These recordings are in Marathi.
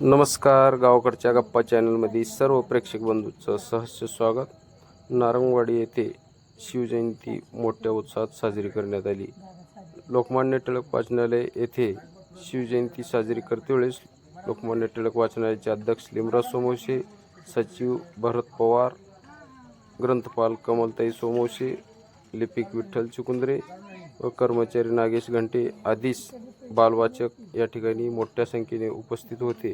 नमस्कार गावाकडच्या गप्पा चॅनलमध्ये सर्व प्रेक्षक बंधूंचं सहर्ष स्वागत. नारंगवाडी येथे शिवजयंती मोठ्या उत्साहात साजरी करण्यात आली. लोकमान्य टिळक वाचनालय येथे शिवजयंती साजरी करतेवेळेस लोकमान्य टिळक वाचनालयाचे अध्यक्ष लिमराज सोमवशे सचिव भरत पवार ग्रंथपाल कमलताई सोमवशे लिपिक विठ्ठल चुकुंद्रे व कर्मचारी नागेश घंटे आदीस बालवाचक या ठिकाणी मोठ्या संख्येने उपस्थित होते.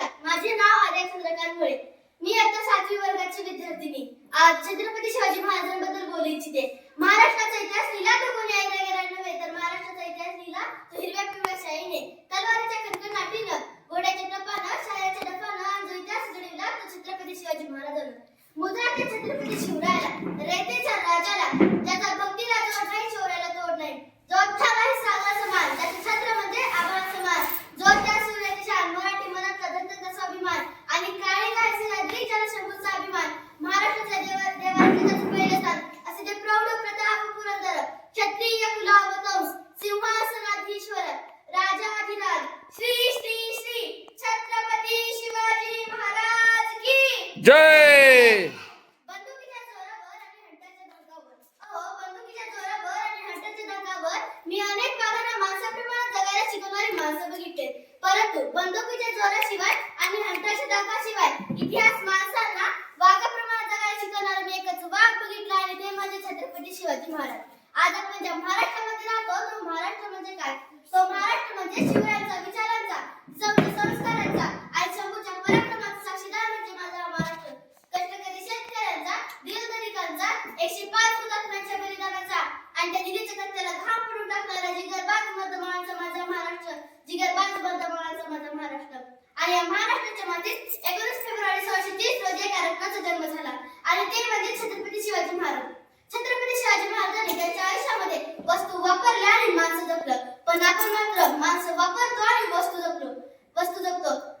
माझे नाव आर्या चंद्रकांत मुळे मी आता सातवी वर्गाची विद्यार्थिनी. आज छत्रपती शिवाजी महाराजांबद्दल बोलू इच्छिते. महाराष्ट्राचा इतिहास लिहिला तर कोणी ऐकला गेला नव्हे तर महाराष्ट्राचा इतिहास लिहिला तो हिरव्या पिवळ्या शाईने. तलवारीच्या जय! मी अनेक वाघांना माणसाप्रमाणे जगायला शिकवणारी माणसं बघितले परंतु बंदुकीच्या जोराशिवाय आणि हंटाच्या इतिहास माणसांना वाघाप्रमाणे जगायला शिकवणारा मी एकच वाघ बघितला आणि ते म्हणजे छत्रपती शिवाजी महाराज आज आपण ज्या महाराष्ट्रामध्ये राहतो तो महाराष्ट्र म्हणजे काय? तो महाराष्ट्र म्हणजे शिवरायांचा एकशे पाच हुतात्म्यांच्या बलिदानाचा आणि त्या दिलीच्या कत्त्याला घाम पडून टाकणारा जिगरबाज मधमाळांचा माझा महाराष्ट्र. जिगरबाज मधमाळांचा माझा महाराष्ट्र. आणि या महाराष्ट्राच्या मातीत एकोणीस फेब्रुवारी सोळाशे तीस रोजी एका रत्नाचा जन्म झाला. आणि ते म्हणजे छत्रपती शिवाजी महाराज. छत्रपती शिवाजी महाराजांनी त्यांच्या आयुष्यामध्ये वस्तू वापरल्या आणि माणसं जपलं. पण आपण मात्र माणसं वापरतो आणि वस्तू जपलो. वस्तू जपतो.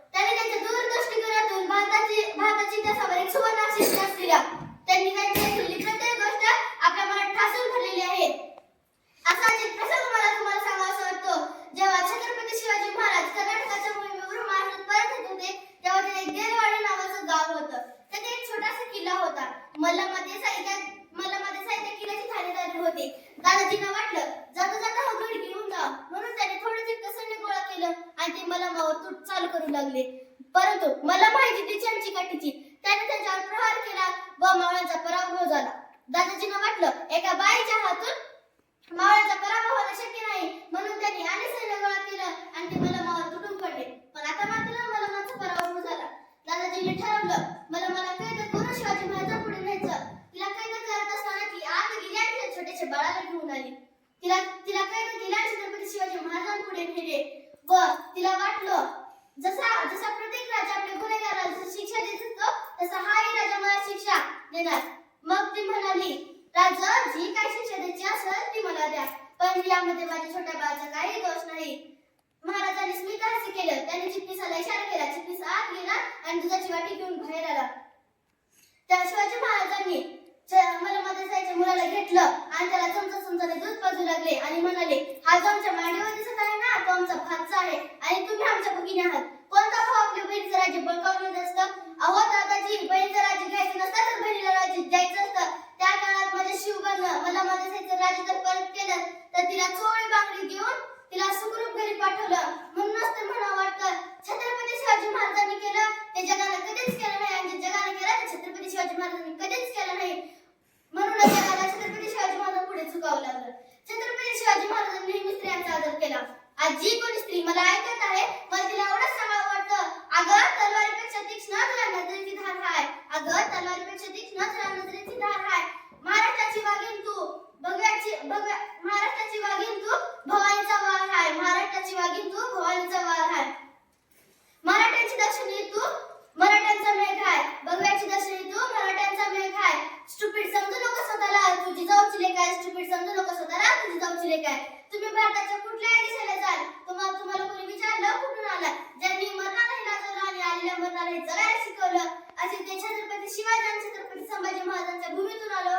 मला मध्ये होता मला मध्ये मल्लामध्ये साहित्य थाळी झाली होती. दादाजींना वाटलं जाता जाता हा गड घेऊन जा. म्हणून त्याने थोडं तितकं सैन्य गोळा केलं आणि ते मला मावर तूट चालू करू लागले. परंतु मला माहिती ती चमची काठीची. त्याने त्यांच्यावर प्रहार केला व मावळ्यांचा पराभव झाला. दादाजींना वाटलं एका बाईच्या हातून मावळ्यांचा पराभव होणं शक्य नाही म्हणून त्यांनी आणि सैन्य गोळा केलं आणि ते मलमावर तुटून पडले पण आता मात्र मलमाचा पराभव झाला दादाजींनी ठरवलं मला मला कैद करून शिवाजी महाराजांपुढे न्यायचं तिला कैद करत असताना ती आत गेली आणि तिच्या छोट्याशा बाळाला घेऊन आली तिला तिला काय केलं आणि छत्रपती शिवाजी महाराजांपुढे नेले. व तिला वाटलं जसा जसा प्रत्येक राजा आपल्या गुन्हेगाराला शिक्षा देत असतो तसा हाही राजा मला शिक्षा देणार. मग ती म्हणाली राजा जी काही शिक्षा द्यायची असेल ती मला द्या. पण यामध्ये माझ्या छोट्या बाळाचा काही दोष नाही. महाराजांनी स्मितहास्य केलं. त्याने चिटणीसाला इशारा केला. चिटणीस आत गेला आणि दुधाची वाटी घेऊन बाहेर आला. त्या शिवाजी महाराजांनी मला मध्ये जायच्या मुलाला घेतलं आणि त्याला चमचा चमचाने दूध पाजू लागले आणि म्हणाले हा जो आमच्या मांडीवर दिसत आहे ना तो आमचा भातचा आहे आणि तुम्ही आमच्या भगिनी आहात. कोणता भाऊ आपल्या बहिणीचं राज्य बळकावलं असतं? अहो दादाजी बहिणीचं राज्य घ्यायचं नसतं तर बहिणीला राज्य द्यायचं असतं त्या काळात माझ्या शिवबानं मला माझ्या साईचं राज्य जर परत केलं तर तिला चोळी बांगडी घेऊन तिला सुखरूप घरी पाठवलं म्हणूनच तर म्हणा वाटतं छत्रपती शिवाजी महाराजांनी केलं ते जगाला कधीच केलं नाही आणि जे जगाने केलं ते छत्रपती शिवाजी महाराजांनी कधीच केलं नाही म्हणूनच जगाला छत्रपती शिवाजी महाराज पुढे झुकावं लागलं छत्रपती शिवाजी महाराजांनी नेहमी स्त्रियांचा आदर केला आज जी कोणी स्त्री मला ऐकत आहे मला तिला एवढंच सांगावं वाटतं अगं तलवारीपेक्षा तीक्ष्ण तुला नजरेची धार हाय अगं तलवारीपेक्षा तीक्ष्ण तुला नजरेची धार हाय महाराष्ट्राची वाघीण तू भगव्याची भगव्या महाराष्ट्राची वाघीण तू भवानीचा वार हाय महाराष्ट्राची वाघीण तू भवानीचा वार हाय मराठ्यांची दर्शनी तू मराठ्यांचा मेघ हाय भगव्याची दर्शनी तू मराठ्यांचा मेघ हाय स्टुपिड समजू नको स्वतःला तुझी जाऊची लेख समजू नका स्वतःला तुझी जाऊची लेख आहे तुम्ही भारताच्या कुठल्याही दिशेला जाल तुम्हाला तुम्हाला कोणी विचारलं कुठून आला? ज्यांनी मरणालाही लाजवलं आणि आलेल्या मरणालाही जगायला शिकवलं असे ते छत्रपती शिवाजी आणि छत्रपती संभाजी महाराजांच्या भूमीतून आलो